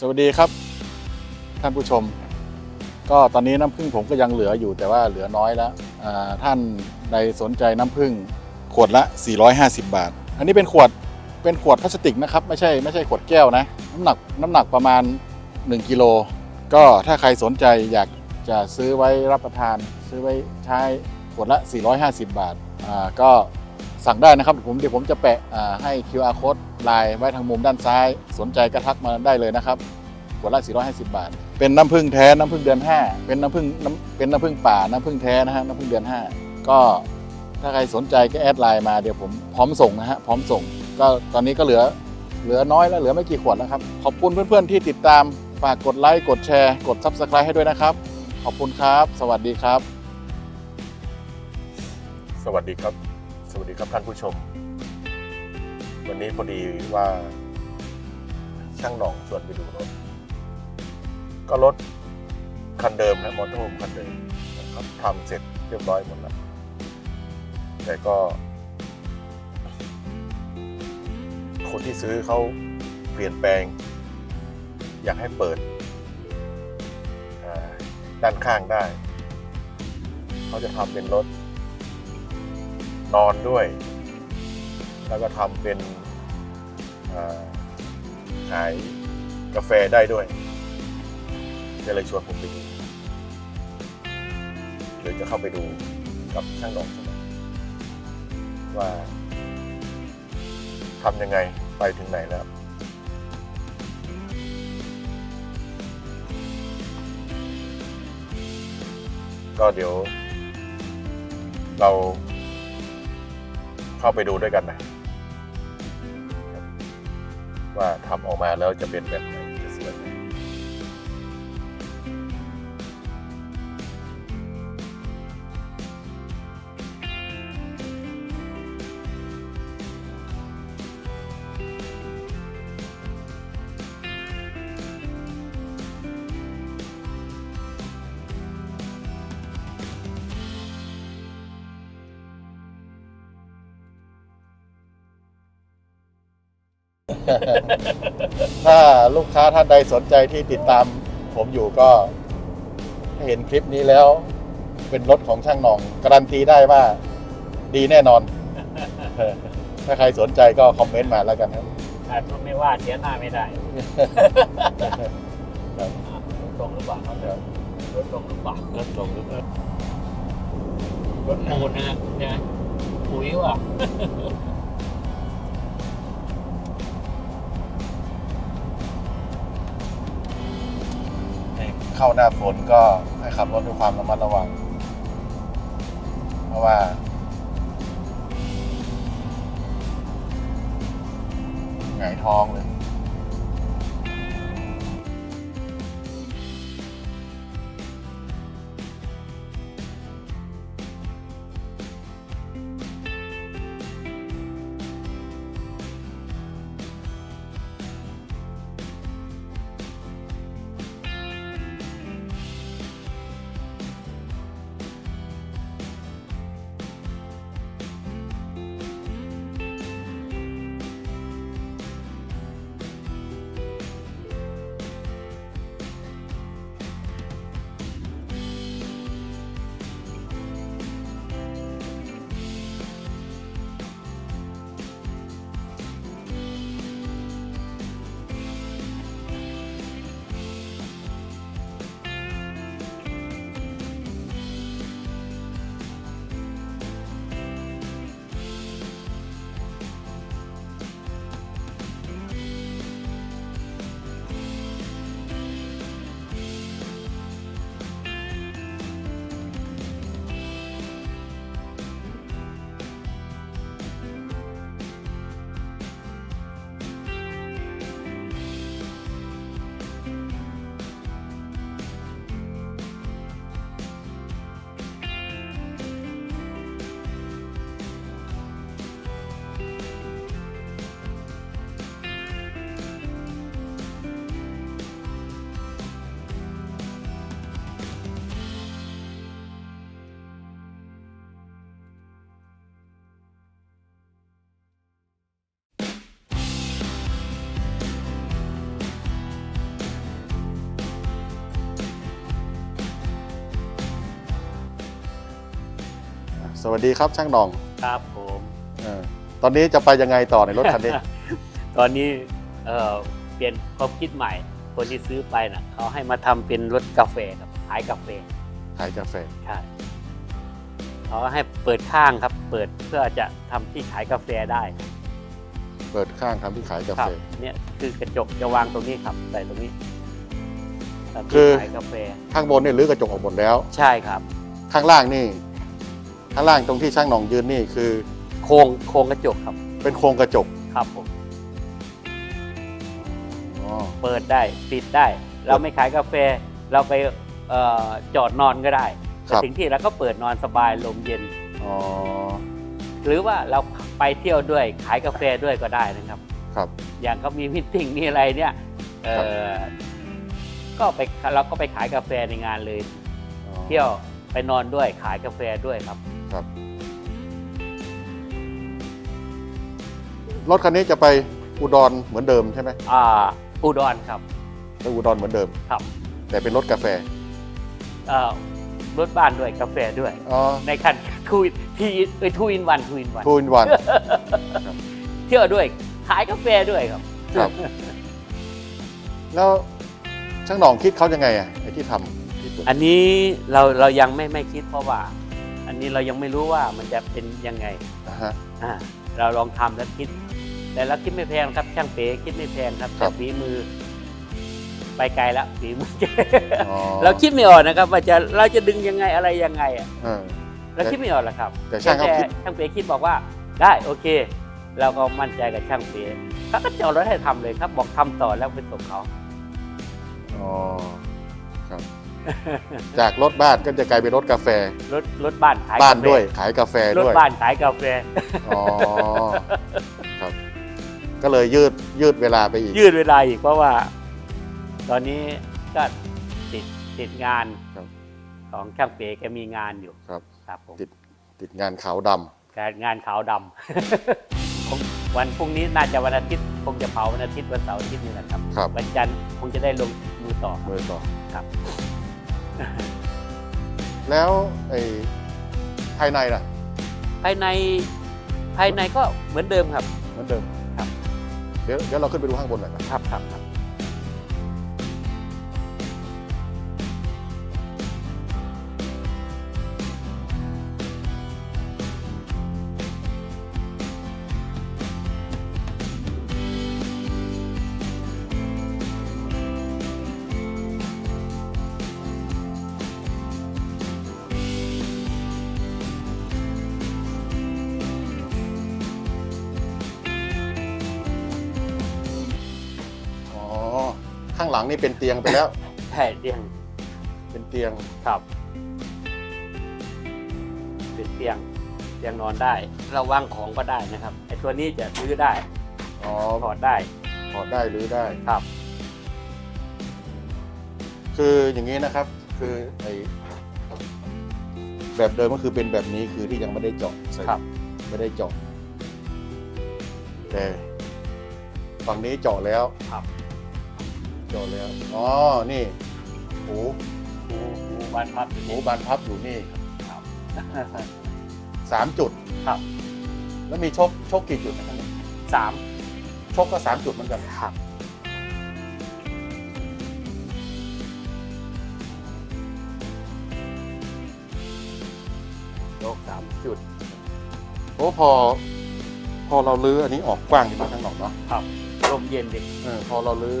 สวัสดีครับท่านผู้ชม ก็ตอนนี้น้ำผึ้งผมก็ยังเหลืออยู่แต่ว่าเหลือน้อยแล้วท่านใดสนใจน้ำผึ้งขวดละ 450 บาท อันนี้เป็นขวดเป็นขวดพลาสติกนะครับ ไม่ใช่ไม่ใช่ขวดแก้วนะ น้ำหนักน้ำหนักประมาณ 1กิโลก็ถ้าใครสนใจอยากจะซื้อไว้รับประทาน ซื้อไว้ใช้ขวดละ 450 บาทาก็ สั่งได้นะครับผมเดี๋ยวผมจะแปะให้ QR code ไลน์ไว้ทางมุมด้านซ้าย สนใจก็ทักมาได้เลยนะครับขวดละ 450 บาท เป็นน้ำผึ้งแท้ น้ำผึ้งเดือน 5 เป็นน้ำผึ้งเป็นน้ำผึ้งป่า น้ำผึ้งแท้นะฮะ น้ำผึ้งเดือน 5 ก็ถ้าใครสนใจก็แอดไลน์มา เดี๋ยวผมพร้อมส่งนะฮะ พร้อมส่ง ก็ตอนนี้ก็เหลือ เหลือน้อยแล้วเหลือไม่กี่ขวดแล้วครับ ขอบคุณเพื่อนๆที่ติดตาม ฝากกดไลค์ กดแชร์ กด Subscribe ให้ด้วยนะครับ ขอบคุณครับ สวัสดีครับ สวัสดีครับ วัสดีครับท่านผู้ชม วันนี้พอดีว่า ช่างหน่องชวนไปดูรถ ก็รถคันเดิมนะมอเตอร์โฮมคันเดิมนะครับทำเสร็จเรียบร้อยหมดแล้ว แต่ก็ คนที่ซื้อเขาเปลี่ยนแปลง อยากให้เปิดด้านข้างได้ เขาจะทำเป็นรถ นอนด้วย แล้วก็ทำเป็นขายกาแฟได้ด้วยก็เลยชวนผมไปดูหรือจะเข้าไปดูกับช่างดอกว่าทำยังไงไปถึงไหนแล้วก็เดี๋ยวเรา เข้าไปดูด้วยกันนะว่าทำออกมาแล้วจะเป็นแบบไหน ถ้าลูกค้าท่านใดสนใจที่ติดตามผมอยู่ก็ถ้าเห็นคลิปนี้แล้ว เป็นรถของช่างหน่อง การันตีได้ว่าดีแน่นอน ถ้าใครสนใจก็คอมเมนต์มาแล้วกันครับแต่ก็ไม่ว่าเสียหน้าไม่ได้ครับ อะตรงหรือเปล่าครับครับรถตรงหรือเปล่ารถตรงหรือเปล่ารถปูนนะฮะเนี่ยปุ๋ยว่ะ เข้าหน้าฝนก็ให้ขับรถด้วยความระมัดระวัง เพราะว่า หงายท้องเลย สวัสดีครับช่างหน่องครับผมเออตอนนี้จะไปยังไงต่อในรถคันนี้ ตอนนี้เออเปลี่ยนความคิดใหม่ คนที่ซื้อไปน่ะเขาให้มาทำเป็นรถกาแฟครับขายกาแฟขายกาแฟใช่เขาให้เปิดข้างครับ เปิดเพื่อจะทำที่ขายกาแฟได้เปิดข้างทำที่ขายกาครัแฟ เนี่ยคือกระจกจะวางตรงนี้ครับใส่ตรงนี้ทำคืที่อขายกาแฟข้างบนนี่รื้อกระจกออกหมดแล้ว ใช่ครับ ข้างล่างนี่ ข้างล่างตรงที่ช่างหน่องยืนนี่คือ โครงโครงกระจกครับเป็นโครงกระจกครับผมอ๋อเปิดได้ปิดได้ เราไม่ขายกาแฟ เราไปเอ่อจอดนอนก็ได้ไปถึงที่แล้วก็เปิดนอนสบายลมเย็น อ๋อหรือว่าเราไปเที่ยวด้วยขายกาแฟด้วยก็ได้นะครับ ครับ อย่างเขามีมิทติ้งมีอะไรเนี่ยเอ่อก็ไปเราก็ไปขายกาแฟในงานเลยอ๋อเที่ยวไปนอนด้วยขายกาแฟด้วยครับ ครับ รถคันนี้จะไปอุดรเหมือนเดิมใช่ไหมอ่าอุดรครับไปอุดรเหมือนเดิม ครับแต่เป็นรถกาแฟเอ่อรถบ้านด้วยกาแฟด้วย อ๋อในคันทูทีเอ้ยทูอินวันทูอินวันทูอินวัน เที่ยวด้วยขายกาแฟด้วยครับ ครับ แล้วช่างหน่องคิดเขายังไงอะไอ้ที่ทำที่เปิดอันนี้เราเรายังไม่ไม่คิดเพราะว่า อันนี้เรายังไม่รู้ว่ามันจะเป็นยังไงนะฮะ อ่าเราลองทำแล้วคิด แต่เราคิดไม่แพงครับ ช่างเป๋คิดไม่แพงครับครัแต่บ ฝีมือ ไปไกลแล้วฝีมือ อ๋อเราคิดไม่ออกนะครับ ว่าจะเราจะดึงยังไงอะไรยังไงอะเออ เราคิดไม่ออกหรอกครับแต่ช่างเขาคิดช่างเป๋คิดบอกว่า ได้โอเค เราก็มั่นใจกับช่างเป๋เขาก็จะเอารถให้ทำเลยครับ บอกทำต่อแล้วไปส่งเขา อ๋อครับ จากรถบ้านก็จะกลายเป็นรถกาแฟ รถรถบ้านขายบ้านกาแฟด้วยขายกาแฟรถด้วยบ้านขายกาแฟ อ๋อครับ ก็เลยยืดยืดเวลาไปอีก ยืดเวลาอีกเพราะว่า ตอนนี้ก็ติดติดงานครับของช่างเป๋แกมีงานอยู่ครับ ครับผมติด ติดงานขาวดำการงานขาวดำ คงวันพรุ่งนี้น่าจะวันอาทิตย์คงจะเผาวันอาทิตย์วันเสาร์อาทิตย์นี่แหละครับครับวันจันทร์คงจะได้ลงมือต่อมือต่อครับ แล้วไอ้ภายในล่ะ ภายในภายในก็เหมือนเดิมครับ เหมือนเดิม ครับ เดี๋ยวเดี๋ยวเราขึ้นไปดูข้างบนหน่อยครับครับครับ หลังนี่เป็นเตียงไปแล้วใช่เตียงเป็นเตียงครับเป็นเตียงเตียงนอนได้ เราวางของก็ได้นะครับไอ้ตัวนี้จะซื้อได้อ๋อถอดได้ถอดได้หรือได้ ครับ คืออย่างนี้นะครับ คือไอ้แบบเดิมก็คือเป็นแบบนี้คือที่ยังไม่ได้เจาะใส่ครับ ไม่ได้เจาะแต่ฝั่งนี้เจาะแล้วครับเจาะแล้วอ๋อ นี่หูหูหูบานพับอยู่หูนี่บานพับอยู่นี่ครับสามจุด ครับแล้วมีชกชกกี่จุดนะครับสามชกก็สามจุดเหมือนกันครับโลกสามจุดโอ้พอ พอเราลื้ออันนี้ออกกว้างดีมากทั้งหนอกเนาะครับลมเย็นดิเออพอเราลื้อ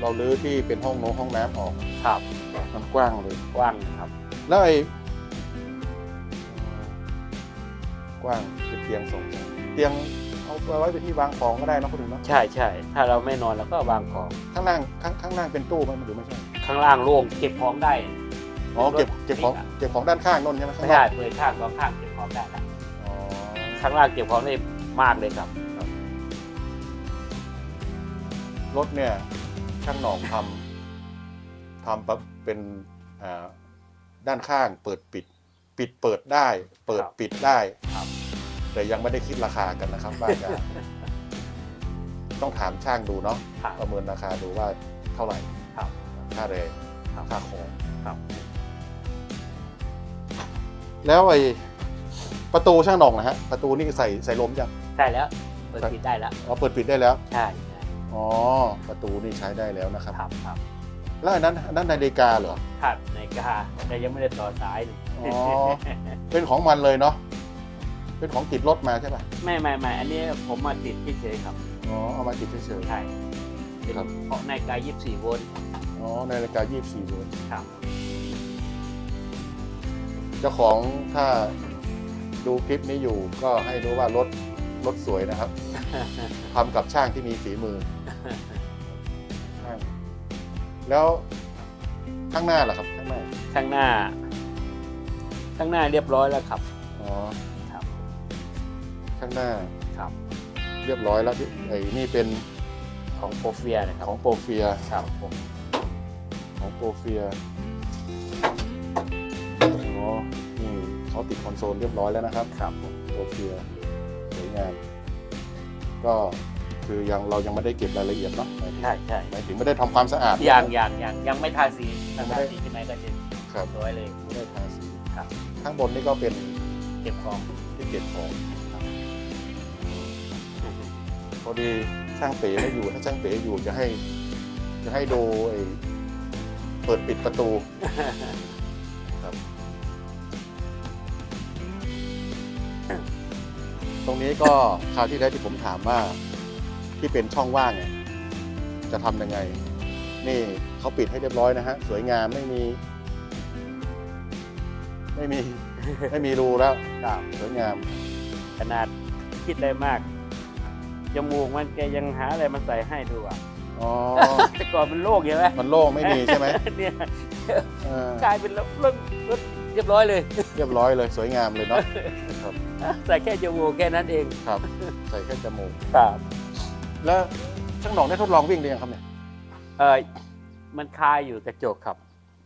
เราลื้อที่เป็นห้องโน้งห้องน้ำออกครับมันกว้างเลย กว้างครับ แล้วไอ้กว้างเป็นเตียงสองชั้นเตียงเอาไปไว้เป็นที่วางของก็ได้เนอะพูดถึงเนาะใช่ใช่ถ้าเราไม่นอนเราก็วางของ ข้างล่างข้างข้างล่างเป็นตู้ไหมหรือไม่ใช่ข้างล่างโล่งเก็บของได้อ๋อเก็บเก็บของเก็บของด้านข้างนนใช่ไหมข้าไม่งล่าได้งเปิดข้างสองข้างเก็บของได้แล้วอ๋อข้างล่างเก็บของได้มากเลยครับ รถเนี่ย ช่างหนองทำทำปั๊บเป็นอ่าด้านข้างเปิดปิด ปิดเปิดได้ เปิดครับปิดได้ครับแต่ยังไม่ได้คิดราคากันนะครับว่าจะต้องถามช่างดูเนาะครับประเมินราคาดูว่าเท่าไหร่ครับค่าแรงครับค่าของครับแล้วไอ้ประตูช่างหนองนะฮะประตูนี่ใส่ใส่ลมยังใช่แล้ว เปิดปิดได้แล้วอ๋อเปิดปิดได้แล้วใช่ใช่ อ๋อ ประตูนี่ใช้ได้แล้วนะครับ ครับครับแล้วอันนั้นอันนั้นนาฬิกาเหรอ ครับในกาแต่ยังไม่ได้ต่อสายเลยอ๋อ เป็นของมันเลยเนาะ เป็นของติดรถมาใช่ป่ะ ไม่ไม่ไม่อันนี้ผมมาติดเฉยๆครับ อ๋อ เอามาติดเฉย ใช่เป็นครับ เพราะในกา24 โวลต์ๆอ๋อ นาฬิกา 24โวลต์ครับ เจ้าของถ้าดูคลิปนี้อยู่ก็ให้รู้ว่ารถรถสวยนะครับ ทำกับช่างที่มีฝีมือ ช่างแล้วข้างหน้าล่ะครับข้างหน้าข้างหน้า ข้างหน้าเรียบร้อยแล้วครับ อ๋อครับ ข้างหน้าครับ เรียบร้อยแล้วไอ้นี่เป็นของโปรเฟียนะครับของโปรเฟียครับผมของโปรเฟียอ๋อนี่เขาติดคอนโซลเรียบร้อยแล้วนะครับ ครับผมโปรเฟียสวยงามก็ คือยังเรายังไม่ได้เก็บรายละเอียดเนาะหมายถึงใช่ใช่หมายถึงไม่ได้ทำความสะอาด อย่างอย่างอย่างยังไม่ทาสียัถ้างไม่ทาได้สีขึ้นไหนก็จะครับ สวยเลย ไม่ได้ทาสีครับ ข้างบนนี่ก็เป็นเก็บของ ที่เก็บของพอดีช่างเป๋ไม่อยู่ถ้าช่างเป๋อยู่จะให้ จะให้ดูไอ้เปิดปิดประตู ครับ ตรงนี้ก็ คราวที่แล้วที่ผมถามว่า ที่เป็นช่องว่างเนี่ยจะทำยังไง นี่เขาปิดให้เรียบร้อยนะฮะ สวยงามไม่มี ไม่มี ไม่มีรูแล้วครับสวยงาม ขนาดคิดได้มากจมูกมันแกยังหาอะไรมาใส่ให้ดูอะอ๋อ แต่ก่อนมันโล่งใช่ไหมมันโล่งไม่มีใช่ไหมเนี่ยเออกลายเป็นรถรถรถเรียบร้อยเลยเรียบร้อยเลย สวยงามเลยเนาะครับ ใส่แค่จมูกแค่นั้นเองครับ ใส่แค่จมูก ครับ แล้วช่างหนองได้ทดลองวิ่งหรือยังครับเนี่ยเออมันคาอยู่กระจกครับ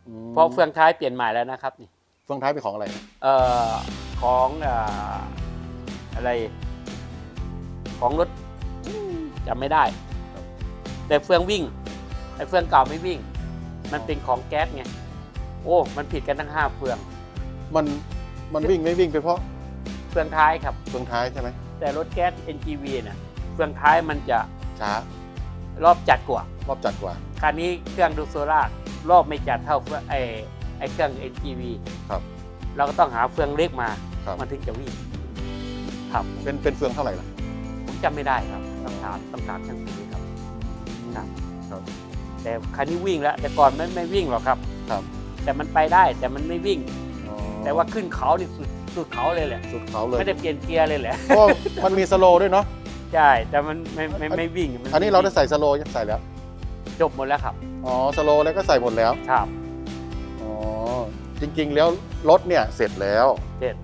อืมเพราะเฟืองท้ายเปลี่ยนใหม่แล้วนะครับนี่เฟืองท้ายเป็นของอะไร เอ่อของเอ่ออะไร ของรถอืมจำไม่ได้ แต่เฟืองวิ่งไอ้เฟืองเก่าไม่วิ่ง มันเป็นของแก๊สไงโอ้มันผิดกันทั้งห้าเฟืองมันมันวิ่งไม่วิ่งไปเพราะเฟืองท้ายครับ เฟืองท้ายใช่ไหมแต่รถแก๊ส NGV เนี่ย เฟืองท้ายมันจะช้ารอบจัดกว่ารอบจัดกว่าคันนี้เครื่องดูโซล่ารอบไม่จัดเท่าเฟืองไอ้ไอ้เครื่อง NGV ครับ เราก็ต้องหาเฟืองเล็กมาครับ มันถึงจะวิ่งครับเป็นเป็นเฟืองเท่าไหร่ล่ะ ผมจำไม่ได้ครับต้องถามต้องถามช่างสีครับ ครับ ครับ แต่คันนี้วิ่งแล้ว แต่ก่อนไม่ไม่วิ่งหรอกครับ ครับ แต่มันไปได้แต่มันไม่วิ่ง อ๋อแต่ว่าขึ้นเขานี่สุดสุดเขาเลยแหละสุดเขาเลยไม่ได้เปลี่ยนเกียร์เลยแหละ เพราะมันมีสโลว์ด้วยเนาะ ใช่แต่มันไม่ไม่ไม่วิ่งมัอันนี้เราได้ใส่สโลว์ยังใส่แล้ว จบหมดแล้วครับ อ๋อสโลว์แล้วก็ใส่หมดแล้ว ครับอ๋อจริงๆแล้วรถเนี่ยเสร็จแล้วเจ็ด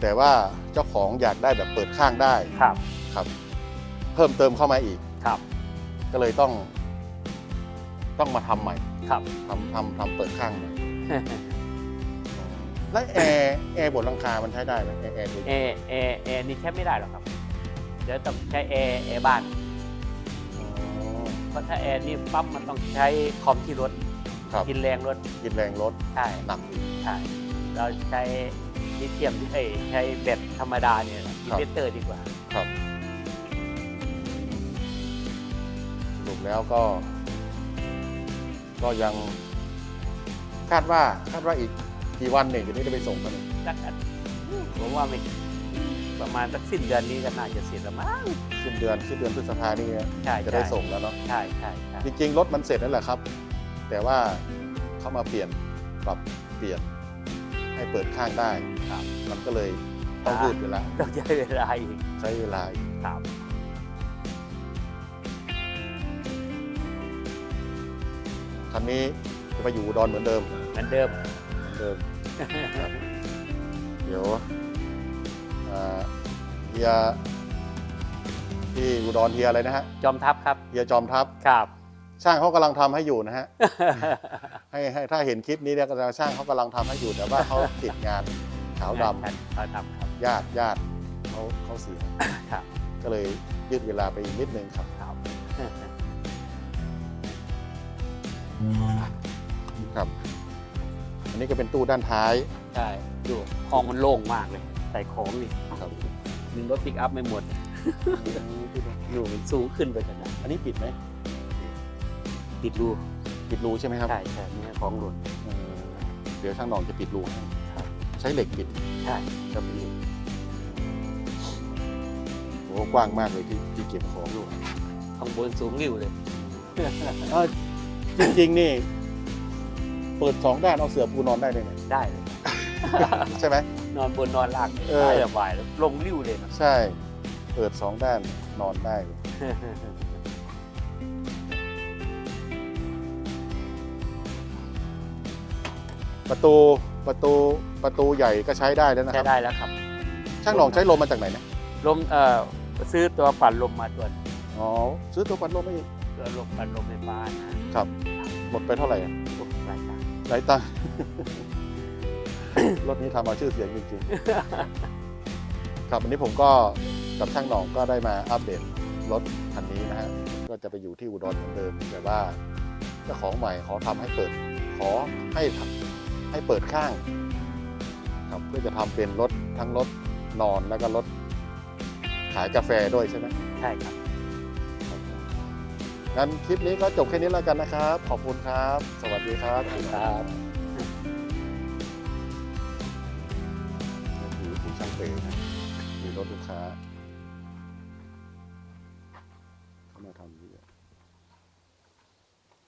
แต่ว่าเจ้าของอยากได้แบบเปิดข้างได้ครับครับ เพิ่มเติมเข้ามาอีก ครับก็เลยต้อง ต้องมาทำใหม่ครับ ทำทำทำเปิดข้างใหม่แล้วแอร์แอร์บนหลังคา มันใช้ได้ไหมแอร์แอร์ตัวเอเอเอนี่ใช้ไม่ได้หรอกครับ เดี๋ยวต้องใช้แอร์แอร์บ้านอ๋อเพราะถ้าแอร์นี่ปั๊บมันต้องใช้คอมที่รถครับ กินแรงรถกินแรงรถใช่หนักอีก ใช่เราใช้ลิเธียมเอ้ยใช้แบตธรรมดาเนี่ยอินเวสเตอร์ดีกว่า ครับสรุปแล้วก็ ก็ยัง คาดว่าคาดว่าอีกกี่วันเนี่ยเดี๋ยวนี้จะไปส่งกันเนี่ยสักอันผมว่าไม่ ประมาณสักสิ้นเดือนนี้ก็น่าจะเสร็จแล้วมั้งสิ้นเดือนสิ้นเดือนพฤษภานี่ใช่จะได้ใช่ส่งแล้วเนาะใช่ใช่ใช่จริงๆรถมันเสร็จแล้วแหละครับ แต่ว่าเขามาเปลี่ยนปรับเปลี่ยนให้เปิดข้างได้ครับมันก็เลยต้องยืดเวลาต้องใช้เวลาอีกใช้เวลาอีกครับคันนี้จะไปอยู่อุดอนเหมือนเดิมเหมือนเดิมเหมือนเดิมครับเดี๋ยวอ่า เฮียที่อุดรเฮียอะไรนะฮะจอมทัพครับ เฮียจอมทัพ ครับ ช่างเขากำลังทำให้อยู่นะฮะ ให้ให้ถ้าเห็นคลิปนี้เนี่ยก็จะช่างเขากำลังทำให้อยู่แต่ว่าเขาติดงานขาวดำขาวดำครับ ญาติญาติเขาเขาเสียครับ ก็เลยยืดเวลาไปอีกนิดนึงครับครับ ครับ อันนี้ก็เป็นตู้ด้านท้าย ใช่ ดูห้องมันโล่งมากเลย ใส่ของนี่ ครับหนึ่งรถปิกอัพไม่หมดอยู่มันสูงขึ้นไปขนาดอันนี้ปิดไหมติดรูปิดรูใช่ไหมครับใช่ใช่เนี่ยของหล่นเออเดี๋ยวช่างหนองจะปิดรูให้ครับใช้เหล็กปิดใช่ก็มีโอ้กว้างมากเลยที่ที่เก็บของอยู่ข้างบนสูงริ้วเลยเออจริงๆนี่ เปิดสองด้านเอาเสือปูนอนได้เลยเนี่ยได้เลย ใช่ไหม นอนบนนอนล่างเออ ได้สบายแล้วลงริ้วเลยนะ ใช่ เปิดสองด้านนอนได้เลยประตูประตูประตูใหญ่ก็ใช้ได้แล้วนะคใช้รับ ได้แล้วครับ ช่างหนองใช้ลมมาจากไหนนะลมเอ่อซื้อตัวปั่นลมมาตัวอ๋อซื้อตัวปัดลมไม่ตัวลมปั่นลมไฟฟ้านะครับ หมดไปเท่าไหร่อะพวกรายการหลายตังค์ รถนี้ทำเอาชื่อเสียงจริงๆ ครับวันนี้ผมก็กับช่างหนองก็ได้มาอัปเดตรถคันนี้นะฮะก็จะไปอยู่ที่อุดรเหมือนเดิมแต่ว่าเจ้าของใหม่ขอทำให้เปิด ขอให้ทำให้เปิดข้าง ครับเพื่อจะทำเป็นรถทั้งรถนอนแล้วก็รถขายกาแฟด้วยใช่ไหมใช่ครับงั้นคลิปนี้ก็จบแค่นี้แล้วกันนะครับ ขอบคุณครับ สวัสดีครับครับ ค้า